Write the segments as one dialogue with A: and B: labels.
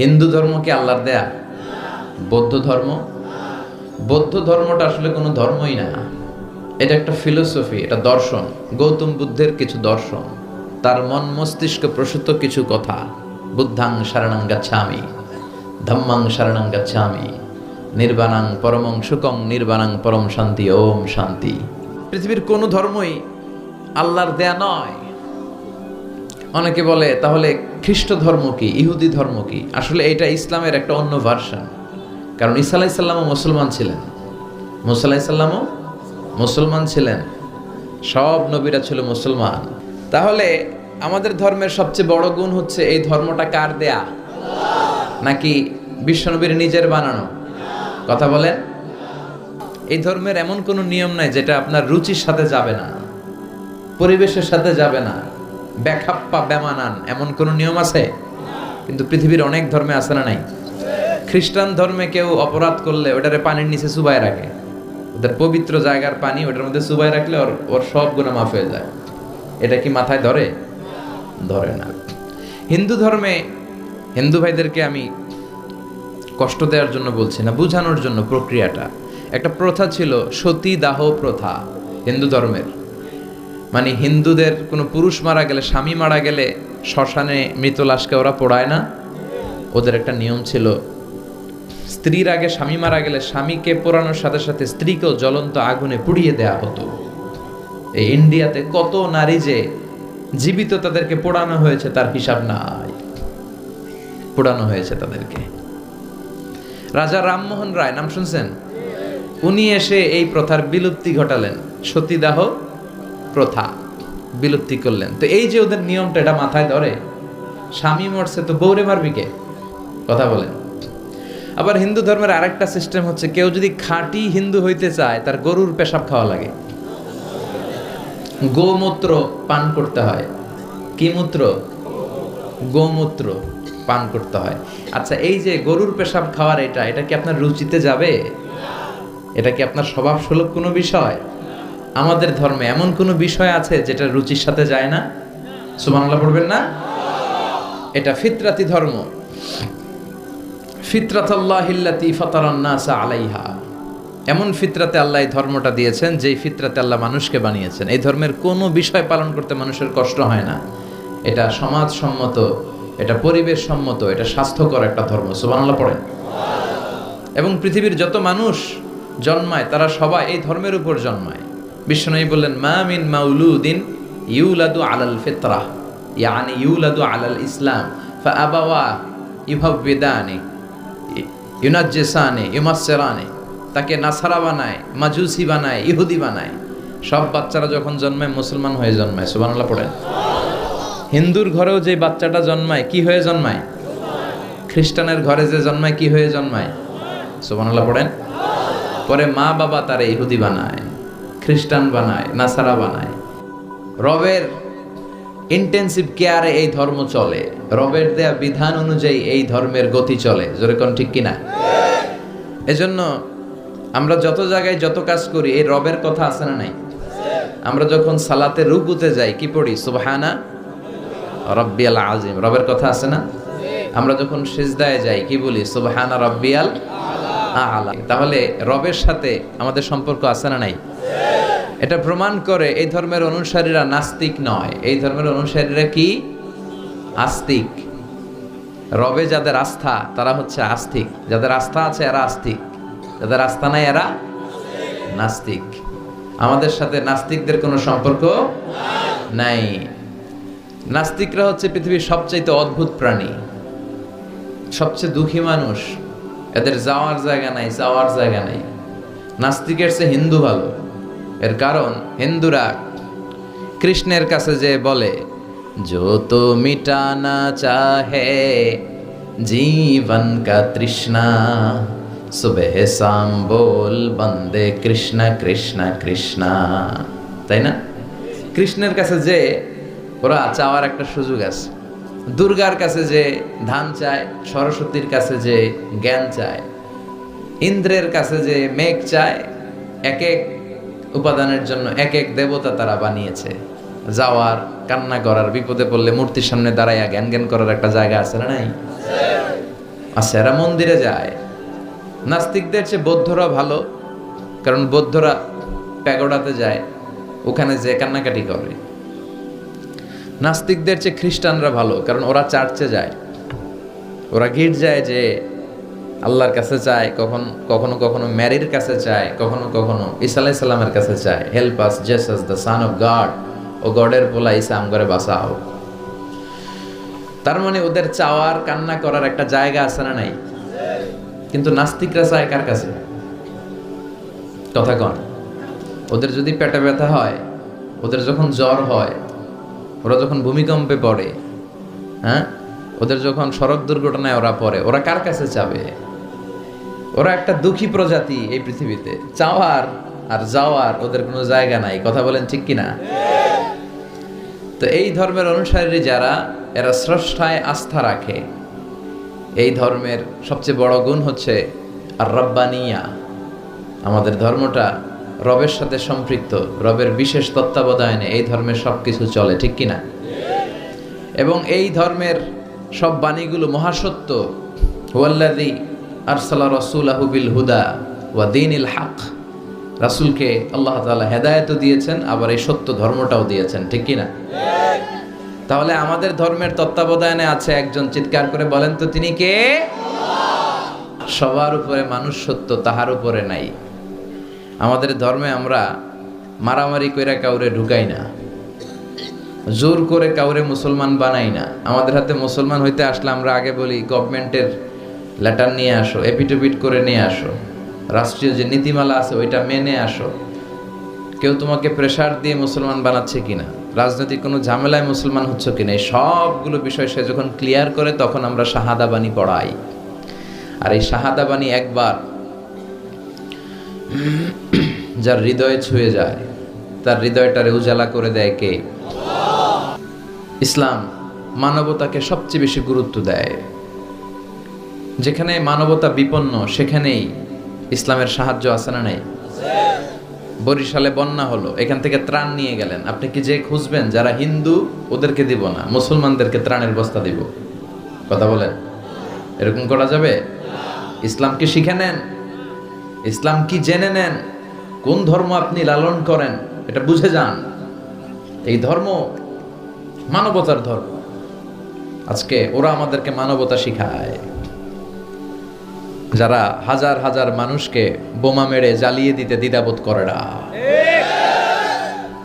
A: হিন্দু ধর্ম কি আল্লাহর দেয়া? বৌদ্ধ ধর্ম? বৌদ্ধ ধর্মটা আসলে কোনো ধর্মই না। এটা একটা ফিলোসফি এটা দর্শন। গৌতম বুদ্ধের কিছু দর্শন। তার মন মস্তিষ্ক প্রসূত কিছু কথা। বুদ্ধাং শরণাং গাচ্ছামি, ধম্মাং শরণাং গাচ্ছামি, নির্বাণাং পরমং সুকং নির্বাণাং পরম শান্তি, ওম শান্তি। পৃথিবীর কোনো ধর্মই আল্লাহর দেয়া নয়। অনেকে বলে, তাহলে খ্রিস্ট ধর্ম কি? ইহুদি ধর্ম কি? আসলে এটা ইসলামের একটা অন্য ভার্সন কারণ ঈসা আলাইসাল্লামও মুসলমান ছিলেন। মুসা আলাইসাল্লামও মুসলমান ছিলেন। সব নবীরা ছিল মুসলমান। তাহলে আমাদের ধর্মের সবচেয়ে বড় গুণ হচ্ছে, এই ধর্মটা কার দেয়া? নাকি বিশ্বনবীর নিজের বানানো? কথা বলেন। এই ধর্মের এমন কোনো নিয়ম নাই যেটা আপনার রুচির সাথে যাবে না, পরিবেশের সাথে যাবে না। ব্যাখাপ্পা বেমানান, এমন কোনো নিয়ম আছে? কিন্তু পৃথিবীর অনেক ধর্মে আছে না নাই। খ্রিস্টান ধর্মে কেউ অপরাধ করলে ওটারে পানির নিচে চুবাই রাখে। ওদের পবিত্র জায়গার পানি ওটার মধ্যে চুবাই রাখলে ওর ওর সব গুণা মাফ হয়ে যায়। এটা কি মাথায় ধরে? ধরে না। হিন্দু ধর্মে, হিন্দু ভাইদেরকে আমি কষ্ট দেওয়ার জন্য বলছি না, বোঝানোর জন্য প্রক্রিয়াটা। একটা প্রথা ছিল সতী দাহ প্রথা হিন্দু ধর্মের। মানে হিন্দুদের কোনো পুরুষ মারা গেলে, স্বামী মারা গেলে শ্মশানে মৃত লাশকে ওরা পোড়ায় না? ওদের একটা নিয়ম ছিল, স্ত্রীর আগে স্বামী মারা গেলে স্বামীকে পোড়ানোর সাথে সাথে স্ত্রীকেও জ্বলন্ত আগুনে পুড়িয়ে দেয়া হতো। এই ইন্ডিয়াতে কত নারী যে জীবিত তাদেরকে পোড়ানো হয়েছে, তার হিসাব নাই। পোড়ানো হয়েছে তাদেরকে। রাজা রামমোহন রায়, নাম শুনছেন? উনি এসে এই প্রথার বিলুপ্তি ঘটালেন। সতীদাহ প্রথা বিলুপ্তি করলেন। তো এই যে ওদের নিয়মটা, এটা মাথায় ধরে? স্বামী মরছে তো বৌরে মারবি কে? কথা বলেন। আবার হিন্দু ধর্মের আরেকটা সিস্টেম হচ্ছে, কেউ যদি খাঁটি হিন্দু হইতে চায়, তার গরুর পেশাব খাওয়া লাগে। গোমূত্র পান করতে হয়। কি মূত্র? গোমূত্র পান করতে হয়। আচ্ছা এই যে গরুর পেশাব খাওয়ার এটা এটা কি আপনার রুচিতে যাবে? এটা কি আপনার স্বভাব সুলভ কোনো বিষয়? আমাদের ধর্মে এমন কোনো বিষয় আছে যেটা রুচির সাথে যায় না? সুবহানাল্লাহ পড়বেন না? এটা ফিতরাতি ধর্ম। ফিতরাতাল্লাহিল্লাতি ফাতারান্নাসা আলাইহা। এমন ফিতরাতে আল্লাহ এই ধর্মটা দিয়েছেন, যেই ফিতরাতে আল্লাহ মানুষকে বানিয়েছেন। এই ধর্মের কোনো বিষয় পালন করতে মানুষের কষ্ট হয় না। এটা সমাজসম্মত, এটা পরিবেশ সম্মত এটা স্বাস্থ্যকর একটা ধর্ম। সুবহানাল্লাহ পড়েন। এবং পৃথিবীর যত মানুষ জন্মায়, তারা সবাই এই ধর্মের উপর জন্মায়। বিশ্বনবী বললেন, মা মিন মাউলুদিন ইউলাদু আলাল ফিতরাহ ইয়ানি ইউলাদু আলাল ইসলাম। ফাআবাওয়া ইউহাব্বিদানি, ইউনাজ্জিসানি, ইউমাসসিরানি। তাকে নাসারা বানায়, মাজুসি বানায়, ইহুদি বানায়। সব বাচ্চারা যখন জন্মায়, মুসলমান হয়ে জন্মায়। সুবহানাল্লাহ পড়েন। হিন্দুর ঘরেও যে বাচ্চাটা জন্মায়, কি হয়ে জন্মায়? খ্রিস্টানের ঘরে যে জন্মায়, কি হয়ে জন্মায়? সুবহানাল্লাহ পড়েন। পরে মা বাবা তারা ইহুদি বানায়। খ্রিস্টান বানায়, নাসারা বানায়। রবের ইন্টেন্সিভ কেয়ারে এই ধর্ম চলে। রবের দেয়া বিধান অনুযায়ী এই ধর্মের গতি চলে। জোরে কোন ঠিক কিনা? এজন্য আমরা যত জায়গায় যত কাজ করি, এই রবের কথা আছে না নাই? আমরা যখন সালাতে রুকুতে যাই, কি পড়ি? সুবহানা রব্বিয়াল আজিম রবের কথা আছে না? আমরা যখন সিজদায় যাই, কি বলি? সুবহানা রব্বিয়াল আলা। তাহলে রবের সাথে আমাদের সম্পর্ক আছে না নাই? এটা প্রমাণ করে এই ধর্মের অনুসারীরা নাস্তিক নয়। এই ধর্মের অনুসারীরা কি? আস্তিক। রবে যাদের আস্থা, তারা হচ্ছে আস্তিক। যাদের আস্থা আছে, এরা আস্তিক। যাদের আস্থা নাই, এরা নাস্তিক। আমাদের সাথে নাস্তিকদের কোনো সম্পর্ক নাই। নাস্তিকরা হচ্ছে পৃথিবীর সবচাইতে অদ্ভুত প্রাণী। সবচেয়ে দুঃখী মানুষ। এদের যাওয়ার জায়গা নাই, যাওয়ার জায়গা নাই। নাস্তিকের চেয়ে হিন্দু ভালো। এর কারণ হিন্দুরা কৃষ্ণের কাছে যে বলে যত মিটানা চাহে, জীবন কা তৃষ্ণা, সুবেহ শাম বল বন্দে কৃষ্ণ কৃষ্ণ কৃষ্ণ। তাই না? কৃষ্ণের কাছে যে ওরা চাওয়ার একটা সুযোগ আছে। দুর্গার কাছে যে ধান চায়, সরস্বতীর কাছে যে জ্ঞান চায়, ইন্দ্রের কাছে যে মেঘ চায় এক এক উপাদানের জন্য এক এক দেবতা তারা বানিয়েছে। যাওয়ার, কান্না করার, বিপদে পড়লে মূর্তির সামনে দাঁড়াইয়া জ্ঞান জ্ঞান করার একটা জায়গা আছে, না নাই? আচ্ছা এরা মন্দিরে যায়। নাস্তিকদের চেয়ে বৌদ্ধরা ভালো, কারণ বৌদ্ধরা প্যাগোডাতে যায়, ওখানে যে কান্নাকাটি করে। নাস্তিকদের চেয়ে খ্রিস্টানরা ভালো, কারণ ওরা চার্চে যায়। ওরা গিট যায় যে আল্লাহর কাছে চায় কখন কখনো কখনো ম্যারির কাছে চায় কখনো কখনো ইসা আলাইহিস সালামের কাছে চায় help us Jesus the son of God ও গডের পোলা আম করে বাঁচাও তার মানে ওদের চাওয়ার, কান্না করার একটা জায়গা আছে না নাই? কিন্তু নাস্তিকরা চায় কার কাছে? কথা কন। ওদের যদি পেটে ব্যথা হয়, ওদের যখন জ্বর হয়, ওরা যখন ভূমিকম্পে পড়ে হ্যাঁ? ওদের যখন সড়ক দুর্ঘটনায় ওরা পড়ে, ওরা কার কাছে যাবে? ওরা একটা দুঃখী প্রজাতি এই পৃথিবীতে। চাওয়ার আর যাওয়ার ওদের কোনো জায়গা নাই। কথা বলেন ঠিক কিনা? তো এই ধর্মের অনুসারী যারা, এরা স্রষ্টায় আস্থা রাখে। এই ধর্মের সবচেয়ে বড় গুণ হচ্ছে আর রব্বানিয়া আমাদের ধর্মটা রবের সাথে সম্পৃক্ত, রবের বিশেষ তত্ত্বাবধায়নে এই ধর্মের সব কিছু চলে, ঠিক কিনা? এবং এই ধর্মের সব বাণীগুলো মহাসত্য। হুয়াল্লাদি আরসালা রসুলাহু বিল হুদা ওয়া দিনিল হক। রাসূলকে আল্লাহ তাআলা হেদায়েতও দিয়েছেন, আবার এই সত্য ধর্মটাও দিয়েছেন, ঠিক কিনা? তাহলে আমাদের ধর্মের তত্ত্বাবধানে আছে একজন চিৎকার করে বলেন তো, তিনি কে? সবার উপরে মানুষ সত্য তাহার উপরে নাই। আমাদের ধর্মে আমরা মারামারি কইরা কাউরে ঢুকাই না। জোর করে কাউরে মুসলমান বানাই না। আমাদের হাতে মুসলমান হইতে আসলে আমরা আগে বলি গভর্নমেন্টের লেটার নিয়ে আসো এপিটোপিট করে নিয়ে আসো। রাষ্ট্রীয় যে নীতিমালা আছে, ওইটা মেনে আসো। কেউ তোমাকে প্রেশার দিয়ে মুসলমান বানাচ্ছে কিনা, রাজনৈতিক কোনো ঝামেলায় মুসলমান হচ্ছে কিনা, এই সবগুলো বিষয় সে যখন ক্লিয়ার করে, তখন আমরা শাহাদা বাণী পড়াই। আর এই শাহাদা বাণী একবার যার হৃদয়ে ছুঁয়ে যায়, তার হৃদয়টারে উজালা করে দেয় কে? ইসলাম মানবতাকে সবচেয়ে বেশি গুরুত্ব দেয়। যেখানে মানবতা বিপন্ন, সেখানেই ইসলামের সাহায্য আছে না নাই? বরিশালে বন্যা হলো, এখান থেকে ত্রাণ নিয়ে গেলেন। আপনি কি যে খুঁজবেন, যারা হিন্দু, ওদেরকে দিব না, মুসলমানদেরকে ত্রাণের বস্তা দিব। কথা বলেন। এরকম করা যাবে? ইসলাম কি শিখে নেন? ইসলাম কি জেনে নেন? কোন ধর্ম আপনি লালন করেন? এটা বুঝে যান। এই ধর্ম মানবতার ধর্ম। আজকে ওরা আমাদেরকে মানবতা শিখায়। যারা হাজার হাজার মানুষকে বোমা মেরে জ্বালিয়ে দিতে দ্বিধাবোধ করে না।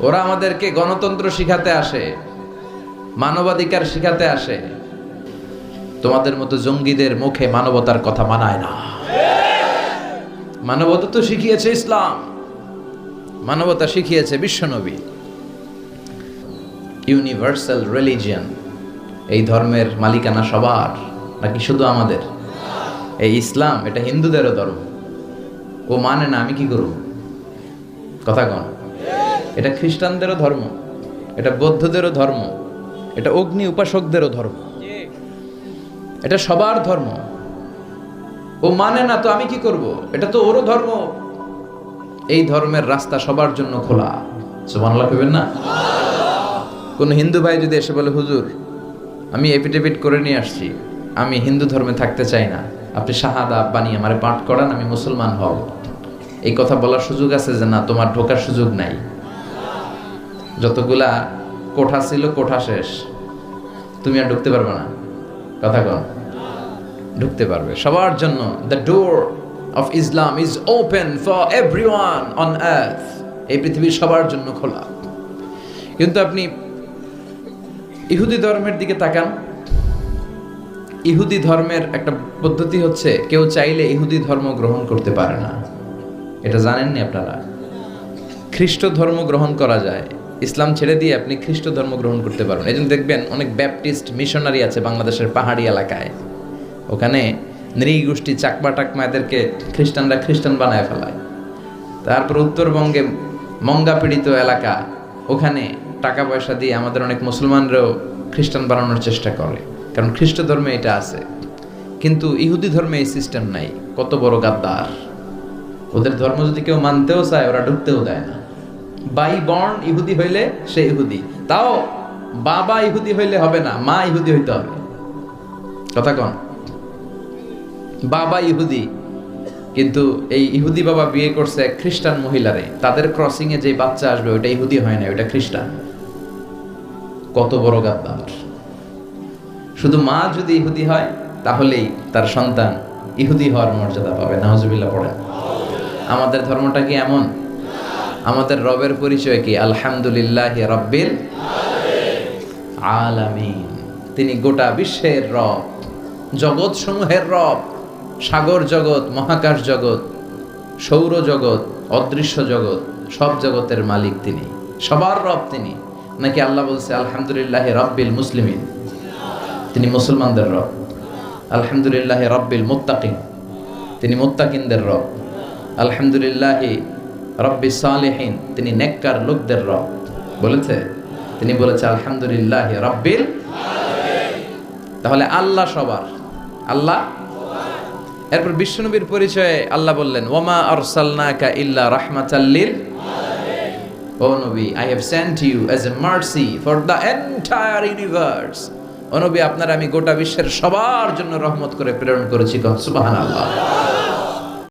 A: ওরা আমাদেরকে গণতন্ত্র শিখাতে আসে, মানবাধিকার শিখাতে আসে। তোমাদের মতো জঙ্গিদের মুখে মানবতার কথা মানায় না। মানবতা তো শিখিয়েছে ইসলাম। মানবতা শিখিয়েছে বিশ্বনবী। ইউনিভার্সাল রিলিজিয়ান, এই ধর্মের মালিকানা সবার, নাকি শুধু আমাদের? এই ইসলাম, এটা হিন্দুদেরও ধর্ম। ও মানে না, আমি কি করব? কথা কন। এটা খ্রিস্টানদেরও ধর্ম, এটা বৌদ্ধদেরও ধর্ম, এটা অগ্নি উপাসকদেরও ধর্ম। এটা সবার ধর্ম। ও মানে না, তো আমি কি করব? এটা তো ওরও ধর্ম। এই ধর্মের রাস্তা সবার জন্য খোলা। সুবহানাল্লাহ কইবেন না? কোন হিন্দু ভাই যদি এসে বলে, হুজুর, আমি এপিডেভিট করে নিয়ে আসছি। আমি হিন্দু ধর্মে থাকতে চাই না। আপনি শাহাদা বানিয়ে আমারে পাঠ করান, আমি মুসলমান হব। এই কথা বলার সুযোগ আছে যে না, তোমার ঢোকার সুযোগ নাই। যতগুলা কোঠা ছিল, কোঠা শেষ। তুমি আর ঢুকতে পারবে না। কথা কন। ঢুকতে পারবে। সবার জন্য the door of Islam is open for everyone on earth এই পৃথিবীর সবার জন্য খোলা। কিন্তু আপনি ইহুদি ধর্মের দিকে তাকান। ইহুদি ধর্মের একটা পদ্ধতি হচ্ছে, কেউ চাইলে ইহুদি ধর্ম গ্রহণ করতে পারে না। এটা জানেননি আপনারা? খ্রিস্ট ধর্ম গ্রহণ করা যায়। ইসলাম ছেড়ে দিয়ে আপনি খ্রিস্ট ধর্ম গ্রহণ করতে পারবেন। এই দেখবেন অনেক ব্যাপটিস্ট মিশনারি আছে বাংলাদেশের পাহাড়ি এলাকায়। ওখানে নৃগোষ্ঠী চাকমা টাকমা এদেরকে খ্রিস্টানরা খ্রিস্টান বানায় ফেলায়। তারপর উত্তরবঙ্গে মঙ্গা পীড়িত এলাকা, ওখানে টাকা পয়সা দিয়ে আমাদের অনেক মুসলমানরাও খ্রিস্টান বানানোর চেষ্টা করে। কারণ খ্রিস্ট ধর্মে এটা আছে। কিন্তু ইহুদি ধর্মে এই সিস্টেম নাই। কত বড় গাদ্দার। ওদের ধর্ম যদি কেউ মানতেও চায়, ওরা ঢুকতেও দেয় না। বাই বর্ণ ইহুদি হইলে সে ইহুদি। তাও বাবা ইহুদি হইলে হবে না, মা ইহুদি হইতে হবে। কথা কন। বাবা ইহুদি, কিন্তু এই ইহুদি বাবা বিয়ে করছে এক খ্রিস্টান মহিলারে। তাদের ক্রসিং এ যে বাচ্চা আসবে ওটা ইহুদি হয় না ওটা খ্রিস্টান। কত বড় গাদ্দার। শুধু মা যদি ইহুদি হয়, তাহলেই তার সন্তান ইহুদি হওয়ার মর্যাদা পাবে। নাহজুবিল্লাহ পড়ে আমাদের ধর্মটা কি এমন? আমাদের রবের পরিচয় কি? আলহামদুলিল্লাহ রব্বিল আলামিন। তিনি গোটা বিশ্বের রব জগৎ সমূহের রব, সাগর জগৎ, মহাকাশ জগৎ, সৌর জগৎ, অদৃশ্য জগৎ, সব জগতের মালিক তিনি। সবার রব তিনি। নাকি আল্লাহ বলছে, আলহামদুলিল্লাহ রব্বিল মুসলিমিন? তিনি মুসলমানদের রব। আলহামদুলিল্লাহ রব্বিল মুত্তাকিন, তিনি মুত্তাকিনদের রব। আলহামদুলিল্লাহ রব্বি সালেহীন, তিনি নেককার লোকদের রব। বলেছে? তিনি বলেছে, আলহামদুলিল্লাহ রব্বিল তাহলে আল্লাহ সবার। আল্লাহ? এরপর বিশ্বনবীর পরিচয়ে আল্লাহ বললেন ওমা আর আরসালনাকা ইল্লা রাহমাতাল্লিল ও নবী I have sent you as a mercy for the entire universe ও নবী আপনার আমি গোটা বিশ্বের সবার জন্য রহমত করে প্রেরণ করেছি সুবহানাল্লাহ।